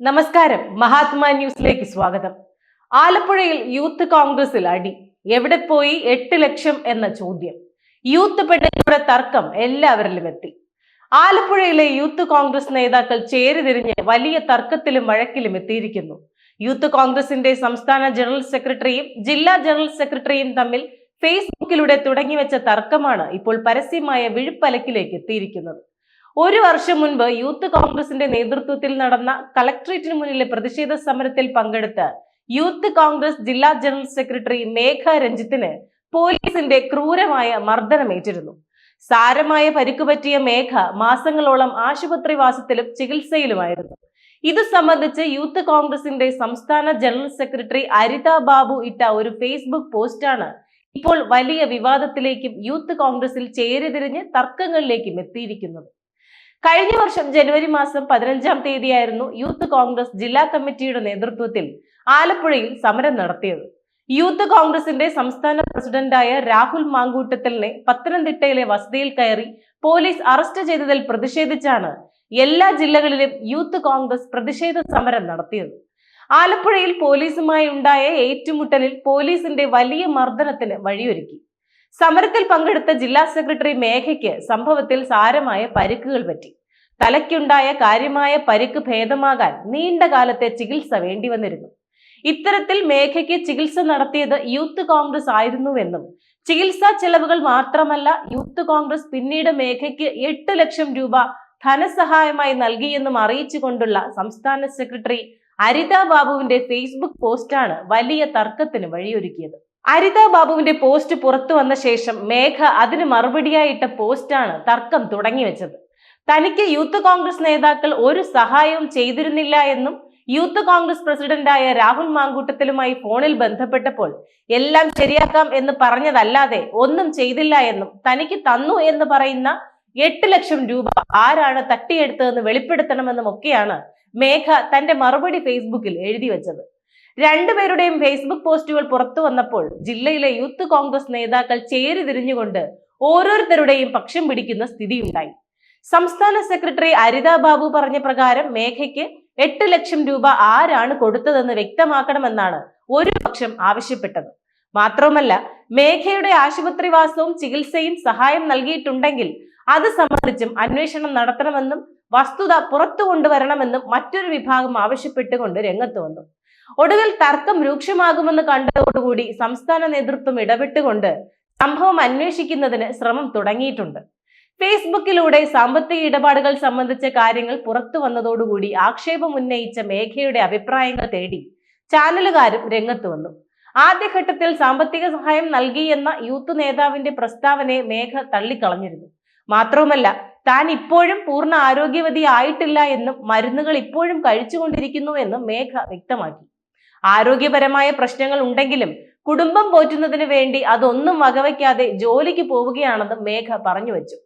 നമസ്കാരം. മഹാത്മാ ന്യൂസിലേക്ക് സ്വാഗതം. ആലപ്പുഴയിൽ യൂത്ത് കോൺഗ്രസിൽ അടി. എവിടെ പോയി? എട്ട് ലക്ഷം എന്ന ചോദ്യം. യൂത്ത് പെണ്ണുങ്ങളുടെ തർക്കം എല്ലാവരിലും എത്തി. ആലപ്പുഴയിലെ യൂത്ത് കോൺഗ്രസ് നേതാക്കൾ ചേരിതിരിഞ്ഞ് വലിയ തർക്കത്തിലും വഴക്കിലും എത്തിയിരിക്കുന്നു. യൂത്ത് കോൺഗ്രസിന്റെ സംസ്ഥാന ജനറൽ സെക്രട്ടറിയും ജില്ലാ ജനറൽ സെക്രട്ടറിയും തമ്മിൽ ഫേസ്ബുക്കിലൂടെ തുടങ്ങിവെച്ച തർക്കമാണ് ഇപ്പോൾ പരസ്യമായ വിഴുപ്പലക്കിലേക്ക് എത്തിയിരിക്കുന്നത്. ഒരു വർഷം മുൻപ് യൂത്ത് കോൺഗ്രസിന്റെ നേതൃത്വത്തിൽ നടന്ന കളക്ട്രേറ്റിന് മുന്നിലെ പ്രതിഷേധ സമരത്തിൽ പങ്കെടുത്ത് യൂത്ത് കോൺഗ്രസ് ജില്ലാ ജനറൽ സെക്രട്ടറി മേഘ രഞ്ജിത്തിന് പോലീസിന്റെ ക്രൂരമായ മർദ്ദനമേറ്റിരുന്നു സാരമായ പരിക്കുപറ്റിയ മേഘ മാസങ്ങളോളം ആശുപത്രി ആശുപത്രിവാസത്തിലും ചികിത്സയിലുമായിരുന്നു. ഇത് സംബന്ധിച്ച് യൂത്ത് കോൺഗ്രസിന്റെ സംസ്ഥാന ജനറൽ സെക്രട്ടറി അരിത ബാബു ഇട്ട ഒരു ഫേസ്ബുക്ക് പോസ്റ്റാണ് ഇപ്പോൾ വലിയ വിവാദത്തിലേക്കും യൂത്ത് കോൺഗ്രസിൽ ചേരിതിരിഞ്ഞ് തർക്കങ്ങളിലേക്കും എത്തിയിരിക്കുന്നത്. കഴിഞ്ഞ വർഷം ജനുവരി മാസം പതിനഞ്ചാം തീയതിയായിരുന്നു യൂത്ത് കോൺഗ്രസ് ജില്ലാ കമ്മിറ്റിയുടെ നേതൃത്വത്തിൽ ആലപ്പുഴയിൽ സമരം നടത്തിയത്. യൂത്ത് കോൺഗ്രസിന്റെ സംസ്ഥാന പ്രസിഡന്റായ രാഹുൽ മാങ്കൂട്ടത്തലിനെ പത്തനംതിട്ടയിലെ വസതിയിൽ കയറി പോലീസ് അറസ്റ്റ് ചെയ്തതിൽ പ്രതിഷേധിച്ചാണ് എല്ലാ ജില്ലകളിലും യൂത്ത് കോൺഗ്രസ് പ്രതിഷേധ സമരം നടത്തിയത്. ആലപ്പുഴയിൽ പോലീസുമായി ഉണ്ടായ ഏറ്റുമുട്ടലിൽ പോലീസിന്റെ വലിയ മർദ്ദനത്തിന് വഴിയൊരുക്കി. സമരത്തിൽ പങ്കെടുത്ത ജില്ലാ സെക്രട്ടറി മേഘയ്ക്ക് സംഭവത്തിൽ സാരമായ പരിക്കുകൾ പറ്റി. തലയ്ക്കുണ്ടായ കാര്യമായ പരിക്ക് ഭേദമാകാൻ നീണ്ട കാലത്തെ ചികിത്സ വേണ്ടി വന്നിരുന്നു. ഇത്തരത്തിൽ മേഘയ്ക്ക് ചികിത്സ നടത്തിയത് യൂത്ത് കോൺഗ്രസ് ആയിരുന്നുവെന്നും ചികിത്സാ ചെലവുകൾ മാത്രമല്ല യൂത്ത് കോൺഗ്രസ് പിന്നീട് മേഘയ്ക്ക് എട്ട് ലക്ഷം രൂപ ധനസഹായമായി നൽകിയെന്നും അറിയിച്ചുകൊണ്ടുള്ള സംസ്ഥാന സെക്രട്ടറി അരിത ബാബുവിന്റെ ഫേസ്ബുക്ക് പോസ്റ്റാണ് വലിയ തർക്കത്തിന് വഴിയൊരുക്കിയത്. അരിത ബാബുവിന്റെ പോസ്റ്റ് പുറത്തു വന്ന ശേഷം മേഘ അതിന് മറുപടിയായിട്ട പോസ്റ്റാണ് തർക്കം തുടങ്ങി വെച്ചത്. തനിക്ക് യൂത്ത് കോൺഗ്രസ് നേതാക്കൾ ഒരു സഹായവും ചെയ്തിരുന്നില്ല എന്നും യൂത്ത് കോൺഗ്രസ് പ്രസിഡന്റായ രാഹുൽ മാങ്കൂട്ടത്തിലുമായി ഫോണിൽ ബന്ധപ്പെട്ടപ്പോൾ എല്ലാം ശരിയാക്കാം എന്ന് പറഞ്ഞതല്ലാതെ ഒന്നും ചെയ്തില്ല എന്നും തനിക്ക് തന്നു എന്ന് പറയുന്ന എട്ട് ലക്ഷം രൂപ ആരാണ് തട്ടിയെടുത്തതെന്ന് വെളിപ്പെടുത്തണമെന്നും ഒക്കെയാണ് മേഘ തന്റെ മറുപടി ഫേസ്ബുക്കിൽ എഴുതി വെച്ചത്. രണ്ടുപേരുടെയും ഫേസ്ബുക്ക് പോസ്റ്റുകൾ പുറത്തു വന്നപ്പോൾ ജില്ലയിലെ യൂത്ത് കോൺഗ്രസ് നേതാക്കൾ ചേരി തിരിഞ്ഞുകൊണ്ട് ഓരോരുത്തരുടെയും പക്ഷം പിടിക്കുന്ന സ്ഥിതിയുണ്ടായി. സംസ്ഥാന സെക്രട്ടറി അരിത ബാബു പറഞ്ഞ പ്രകാരം മേഘയ്ക്ക് എട്ട് ലക്ഷം രൂപ ആരാണ് കൊടുത്തതെന്ന് വ്യക്തമാക്കണമെന്നാണ് ഒരു പക്ഷം ആവശ്യപ്പെട്ടത്. മാത്രവുമല്ല മേഘയുടെ ആശുപത്രിവാസവും ചികിത്സയും സഹായം നൽകിയിട്ടുണ്ടെങ്കിൽ അത് സംബന്ധിച്ചും അന്വേഷണം നടത്തണമെന്നും വസ്തുത പുറത്തു കൊണ്ടുവരണമെന്നും മറ്റൊരു വിഭാഗം ആവശ്യപ്പെട്ടുകൊണ്ട് രംഗത്ത് വന്നു. ഒടുവിൽ തർക്കം രൂക്ഷമാകുമെന്ന് കണ്ടതോടുകൂടി സംസ്ഥാന നേതൃത്വം ഇടപെട്ടുകൊണ്ട് സംഭവം അന്വേഷിക്കുന്നതിന് ശ്രമം തുടങ്ങിയിട്ടുണ്ട്. ഫേസ്ബുക്കിലൂടെ സാമ്പത്തിക ഇടപാടുകൾ സംബന്ധിച്ച കാര്യങ്ങൾ പുറത്തു വന്നതോടുകൂടി ആക്ഷേപം ഉന്നയിച്ച മേഘയുടെ അഭിപ്രായങ്ങൾ തേടി ചാനലുകാരും രംഗത്ത് വന്നു. ആദ്യഘട്ടത്തിൽ സാമ്പത്തിക സഹായം നൽകി എന്ന യൂത്ത് നേതാവിന്റെ പ്രസ്താവനയെ മേഘ തള്ളിക്കളഞ്ഞിരുന്നു. മാത്രവുമല്ല താൻ ഇപ്പോഴും പൂർണ ആരോഗ്യവതി ആയിട്ടില്ല എന്നും മരുന്നുകൾ ഇപ്പോഴും കഴിച്ചുകൊണ്ടിരിക്കുന്നു എന്നും മേഘ വ്യക്തമാക്കി. ആരോഗ്യപരമായ പ്രശ്നങ്ങൾ ഉണ്ടെങ്കിലും കുടുംബം പോറ്റുന്നതിന് വേണ്ടി അതൊന്നും വകവയ്ക്കാതെ ജോലിക്ക് പോവുകയാണെന്ന് മേഘ പറഞ്ഞു വെച്ചു.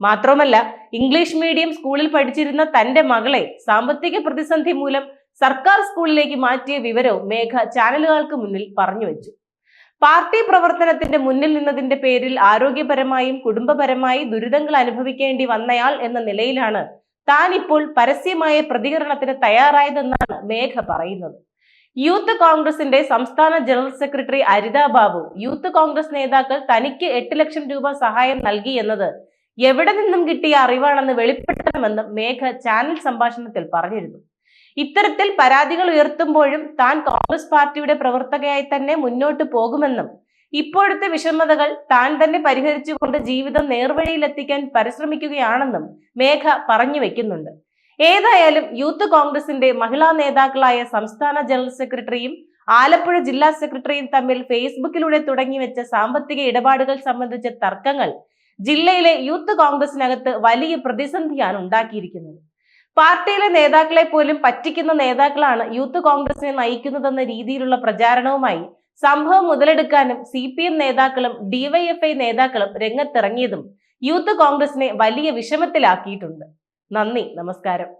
മാത്രമല്ല ഇംഗ്ലീഷ് മീഡിയം സ്കൂളിൽ പഠിച്ചിരുന്ന തന്റെ മകളെ സാമ്പത്തിക പ്രതിസന്ധി മൂലം സർക്കാർ സ്കൂളിലേക്ക് മാറ്റിയ വിവരവും മേഘ ചാനലുകൾക്ക് മുന്നിൽ പറഞ്ഞു വെച്ചു. പാർട്ടി പ്രവർത്തനത്തിന്റെ മുന്നിൽ നിന്നതിന്റെ പേരിൽ ആരോഗ്യപരമായും കുടുംബപരമായി ദുരിതങ്ങൾ അനുഭവിക്കേണ്ടി വന്നയാൾ എന്ന നിലയിലാണ് താൻ ഇപ്പോൾ പരസ്യമായ പ്രതികരണത്തിന് തയ്യാറായതെന്നാണ് മേഘ പറയുന്നത്. യൂത്ത് കോൺഗ്രസിന്റെ സംസ്ഥാന general secretary Aritha Babu youth Congress നേതാക്കൾ തനിക്ക് എട്ട് ലക്ഷം രൂപ സഹായം നൽകി എന്നത് എവിടെ നിന്നും കിട്ടിയ അറിവാണെന്ന് വെളിപ്പെടുത്തണമെന്ന് മേഘ ചാനൽ സംഭാഷണത്തിൽ പറഞ്ഞിരുന്നു. ഇത്തരത്തിൽ പരാതികൾ ഉയർത്തുമ്പോഴും താൻ കോൺഗ്രസ് പാർട്ടിയുടെ പ്രവർത്തകയായി തന്നെ മുന്നോട്ട് പോകുമെന്നും ഇപ്പോഴത്തെ വിഷമതകൾ താൻ തന്നെ പരിഹരിച്ചുകൊണ്ട് ജീവിതം നേർവഴിയിലെത്തിക്കാൻ പരിശ്രമിക്കുകയാണെന്നും മേഘ പറഞ്ഞു വെക്കുന്നുണ്ട്. ഏതായാലും യൂത്ത് കോൺഗ്രസിന്റെ മഹിളാ നേതാക്കളായ സംസ്ഥാന ജനറൽ സെക്രട്ടറിയും ആലപ്പുഴ ജില്ലാ സെക്രട്ടറിയും തമ്മിൽ ഫേസ്ബുക്കിലൂടെ തുടങ്ങി വെച്ച സാമ്പത്തിക ഇടപാടുകൾ സംബന്ധിച്ച തർക്കങ്ങൾ ജില്ലയിലെ യൂത്ത് കോൺഗ്രസിനകത്ത് വലിയ പ്രതിസന്ധിയാണ് ഉണ്ടാക്കിയിരിക്കുന്നത്. പാർട്ടിയിലെ നേതാക്കളെ പോലും പറ്റിക്കുന്ന നേതാക്കളാണ് യൂത്ത് കോൺഗ്രസിനെ നയിക്കുന്നതെന്ന രീതിയിലുള്ള പ്രചാരണവുമായി സംഭവം മുതലെടുക്കാനും സി പി എം നേതാക്കളും ഡിവൈഎഫ്ഐ നേതാക്കളും രംഗത്തിറങ്ങിയതും യൂത്ത് കോൺഗ്രസിനെ വലിയ വിഷമത്തിലാക്കിയിട്ടുണ്ട്. നന്ദി നമസ്കാരം.